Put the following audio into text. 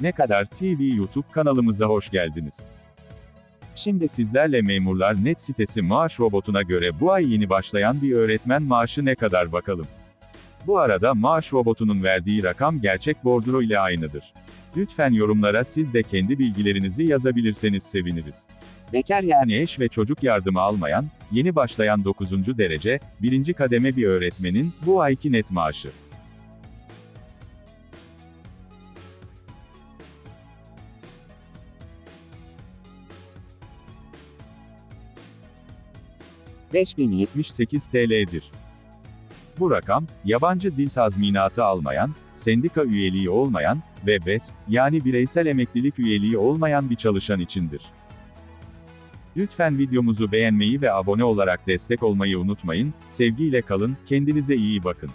Ne kadar TV YouTube kanalımıza hoş geldiniz. Şimdi sizlerle Memurlar Net sitesi maaş robotuna göre bu ay yeni başlayan bir öğretmen maaşı ne kadar bakalım. Bu arada maaş robotunun verdiği rakam gerçek bordro ile aynıdır. Lütfen yorumlara siz de kendi bilgilerinizi yazabilirseniz seviniriz. Bekar yani eş ve çocuk yardımı almayan, yeni başlayan 9. derece, 1. kademe bir öğretmenin, bu ayki net maaşı. ...5078 TL'dir. Bu rakam, yabancı dil tazminatı almayan, sendika üyeliği olmayan ve BES, yani bireysel emeklilik üyeliği olmayan bir çalışan içindir. Lütfen videomuzu beğenmeyi ve abone olarak destek olmayı unutmayın, sevgiyle kalın, kendinize iyi bakın.